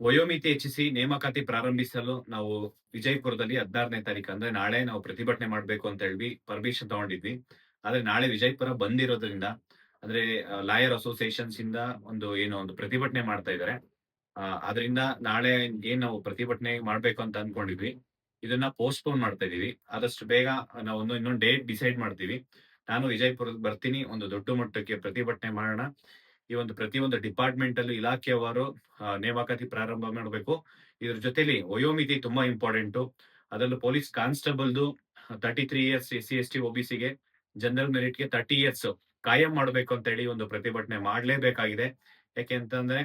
ವಯೋಮಿತಿ ಹೆಚ್ಚಿಸಿ ನೇಮಕಾತಿ ಪ್ರಾರಂಭಿಸಲು ನಾವು ವಿಜಯಪುರದಲ್ಲಿ ಹದಿನಾರನೇ ತಾರೀಕು ಅಂದ್ರೆ ನಾಳೆ ನಾವು ಪ್ರತಿಭಟನೆ ಮಾಡ್ಬೇಕು ಅಂತ ಹೇಳಿ ಪರ್ಮಿಷನ್ ತಗೊಂಡಿದ್ವಿ. ಆದ್ರೆ ನಾಳೆ ವಿಜಯಪುರ ಬಂದಿರೋದ್ರಿಂದ, ಅಂದ್ರೆ ಲಾಯರ್ ಅಸೋಸಿಯೇಷನ್ಸ್ ಇಂದ ಒಂದು ಏನು ಒಂದು ಪ್ರತಿಭಟನೆ ಮಾಡ್ತಾ ಇದಾರೆ. ಅದರಿಂದ ನಾಳೆ ಏನ್ ನಾವು ಪ್ರತಿಭಟನೆ ಮಾಡ್ಬೇಕು ಅಂತ ಅನ್ಕೊಂಡಿದ್ವಿ. ಇದನ್ನ ಪೋಸ್ಟ್ಪೋನ್ ಮಾಡ್ತಾ ಇದೀವಿ ಆದಷ್ಟು ಬೇಗ ನಾವು ಒಂದು ಇನ್ನೊಂದು ಡೇಟ್ ಡಿಸೈಡ್ ಮಾಡ್ತೀವಿ. ನಾನು ವಿಜಯಪುರಕ್ಕೆ ಬರ್ತೀನಿ, ಒಂದು ದೊಡ್ಡ ಮಟ್ಟಕ್ಕೆ ಪ್ರತಿಭಟನೆ ಮಾಡೋಣ. ಈ ಒಂದು ಪ್ರತಿಯೊಂದು ಡಿಪಾರ್ಟ್ಮೆಂಟ್ ಅಲ್ಲೂ ಇಲಾಖೆಯವರು ನೇಮಕಾತಿ ಪ್ರಾರಂಭ ಮಾಡಬೇಕು. ಇದ್ರ ಜೊತೆಲಿ ವಯೋಮಿತಿ ತುಂಬಾ ಇಂಪಾರ್ಟೆಂಟ್ ಅದರಲ್ಲೂ police ಕಾನ್ಸ್ಟೇಬಲ್ದು thirty three years S C S T ಒಬಿಸಿಗೆ general ಮೆರಿಟ್ಗೆ ತರ್ಟಿ ಇಯರ್ಸ್ ಕಾಯಂ ಮಾಡಬೇಕು ಅಂತ ಹೇಳಿ ಒಂದು ಪ್ರತಿಭಟನೆ ಮಾಡಲೇಬೇಕಾಗಿದೆ. ಯಾಕೆ ಅಂತಂದ್ರೆ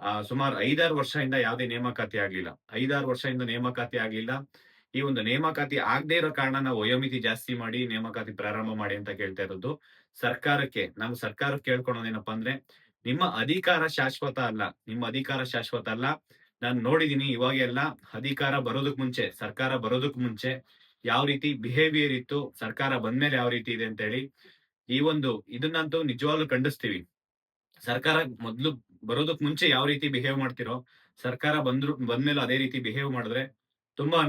ಆ, ಸುಮಾರು ಐದಾರು ವರ್ಷದಿಂದ ಯಾವುದೇ ನೇಮಕಾತಿ ಆಗ್ಲಿಲ್ಲ. ಐದಾರು ವರ್ಷದಿಂದ ನೇಮಕಾತಿ ಆಗ್ಲಿಲ್ಲ. ಈ ಒಂದು ನೇಮಕಾತಿ ಆಗದೆ ಇರೋ ಕಾರಣ ನಾವು ವಯೋಮಿತಿ ಜಾಸ್ತಿ ಮಾಡಿ ನೇಮಕಾತಿ ಪ್ರಾರಂಭ ಮಾಡಿ ಅಂತ ಕೇಳ್ತಾ ಇರೋದು. ಸರ್ಕಾರಕ್ಕೆ ನಾವು ಸರ್ಕಾರಕ್ಕೆ ಕೇಳ್ಕೊಳೋದೇನಪ್ಪಾ ಅಂದ್ರೆ ನಿಮ್ಮ ಅಧಿಕಾರ ಶಾಶ್ವತ ಅಲ್ಲ. ನಿಮ್ಮ ಅಧಿಕಾರ ಶಾಶ್ವತ ಅಲ್ಲ. ನಾನು ನೋಡಿದೀನಿ ಇವಾಗೆಲ್ಲ ಅಧಿಕಾರ ಬರೋದಕ್ ಮುಂಚೆ, ಸರ್ಕಾರ ಬರೋದಕ್ ಮುಂಚೆ ಯಾವ ರೀತಿ ಬಿಹೇವಿಯರ್ ಇತ್ತು, ಸರ್ಕಾರ ಬಂದ್ಮೇಲೆ ಯಾವ ರೀತಿ ಇದೆ ಅಂತ ಹೇಳಿ ಈ ಒಂದು ಇದನ್ನಂತೂ ನಿಜವಾಗ್ಲೂ ಖಂಡಿಸ್ತೀವಿ. ಸರ್ಕಾರ ಮೊದ್ಲು ಬರೋದಕ್ ಮುಂಚೆ ಯಾವ ರೀತಿ ಬಿಹೇವ್ ಮಾಡ್ತಿರೋ, ಸರ್ಕಾರ ಬಂದ್ರು, ಬಂದ್ಮೇಲೆ ಅದೇ ರೀತಿ ಬಿಹೇವ್ ಮಾಡಿದ್ರೆ ತುಂಬಾ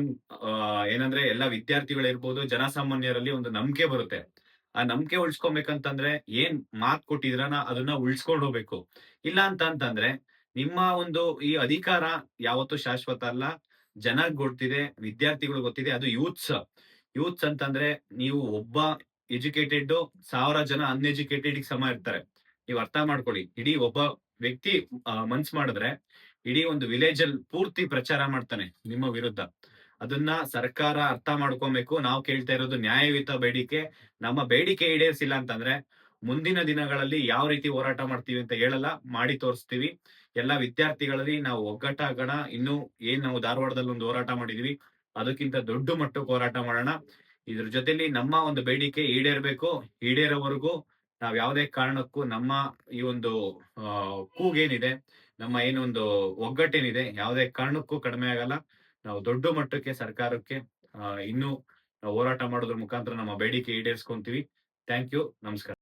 ಏನಂದ್ರೆ ಎಲ್ಲ ವಿದ್ಯಾರ್ಥಿಗಳಿರ್ಬೋದು, ಜನಸಾಮಾನ್ಯರಲ್ಲಿ ಒಂದು ನಂಬಿಕೆ ಬರುತ್ತೆ. ಆ ನಂಬಿಕೆ ಉಳ್ಸ್ಕೊಬೇಕಂತಂದ್ರೆ ಏನ್ ಮಾತ್ ಕೊಟ್ಟಿದ್ರನ ಅದನ್ನ ಉಳ್ಸ್ಕೊಂಡು ಹೋಗ್ಬೇಕು. ಇಲ್ಲ ಅಂತ ಅಂತಂದ್ರೆ ನಿಮ್ಮ ಒಂದು ಈ ಅಧಿಕಾರ ಯಾವತ್ತೂ ಶಾಶ್ವತ ಅಲ್ಲ. ಜನಗ್ ಗೊತ್ತಿದೆ, ವಿದ್ಯಾರ್ಥಿಗಳು ಗೊತ್ತಿದೆ, ಅದು ಯೂತ್ಸ್. ಯೂತ್ಸ್ ಅಂತಂದ್ರೆ ನೀವು ಒಬ್ಬ ಎಜುಕೇಟೆಡ್ ಸಾವಿರ ಜನ ಅನ್ಎಜುಕೇಟೆಡ್ ಸಮ ಇರ್ತಾರೆ. ನೀವು ಅರ್ಥ ಮಾಡ್ಕೊಳ್ಳಿ. ಇಡೀ ಒಬ್ಬ ವ್ಯಕ್ತಿ ಮನ್ಸ್ ಮಾಡಿದ್ರೆ ಇಡೀ ಒಂದು ವಿಲೇಜ್ ಅಲ್ಲಿ ಪೂರ್ತಿ ಪ್ರಚಾರ ಮಾಡ್ತಾನೆ ನಿಮ್ಮ ವಿರುದ್ಧ. ಅದನ್ನ ಸರ್ಕಾರ ಅರ್ಥ ಮಾಡ್ಕೊಬೇಕು. ನಾವು ಕೇಳ್ತಾ ಇರೋದು ನ್ಯಾಯಯುತ ಬೇಡಿಕೆ. ನಮ್ಮ ಬೇಡಿಕೆ ಈಡೇರಿಸಿಲ್ಲ ಅಂತಂದ್ರೆ ಮುಂದಿನ ದಿನಗಳಲ್ಲಿ ಯಾವ ರೀತಿ ಹೋರಾಟ ಮಾಡ್ತೀವಿ ಅಂತ ಹೇಳಲ್ಲ, ಮಾಡಿ ತೋರಿಸ್ತೀವಿ. ಎಲ್ಲಾ ವಿದ್ಯಾರ್ಥಿಗಳಲ್ಲಿ ನಾವು ಒಗ್ಗಟ್ಟಾಗೋಣ ಇನ್ನು ಏನ್ ನಾವು ಧಾರವಾಡದಲ್ಲಿ ಒಂದು ಹೋರಾಟ ಮಾಡಿದೀವಿ, ಅದಕ್ಕಿಂತ ದೊಡ್ಡ ಮಟ್ಟಕ್ಕೆ ಹೋರಾಟ ಮಾಡೋಣ. ಇದ್ರ ಜೊತೆಲಿ ನಮ್ಮ ಒಂದು ಬೇಡಿಕೆ ಈಡೇರ್ಬೇಕು. ಈಡೇರೋವರೆಗೂ ನಾವ್ ಯಾವುದೇ ಕಾರಣಕ್ಕೂ ನಮ್ಮ ಈ ಒಂದು ಕೂಗೇನಿದೆ, ನಮ್ಮ ಏನೊಂದು ಒಗ್ಗಟ್ಟೇನಿದೆ, ಯಾವುದೇ ಕಾರಣಕ್ಕೂ ಕಡಿಮೆ ಆಗಲ್ಲ. ನಾವು ದೊಡ್ಡ ಮಟ್ಟಕ್ಕೆ ಸರ್ಕಾರಕ್ಕೆ ಇನ್ನೂ ಹೋರಾಟ ಮಾಡೋದ್ರ ಮುಖಾಂತರ ನಮ್ಮ ಬೇಡಿಕೆ ಈಡೇರಿಸ್ಕೊಂತೀವಿ. Thank you. ನಮಸ್ಕಾರ.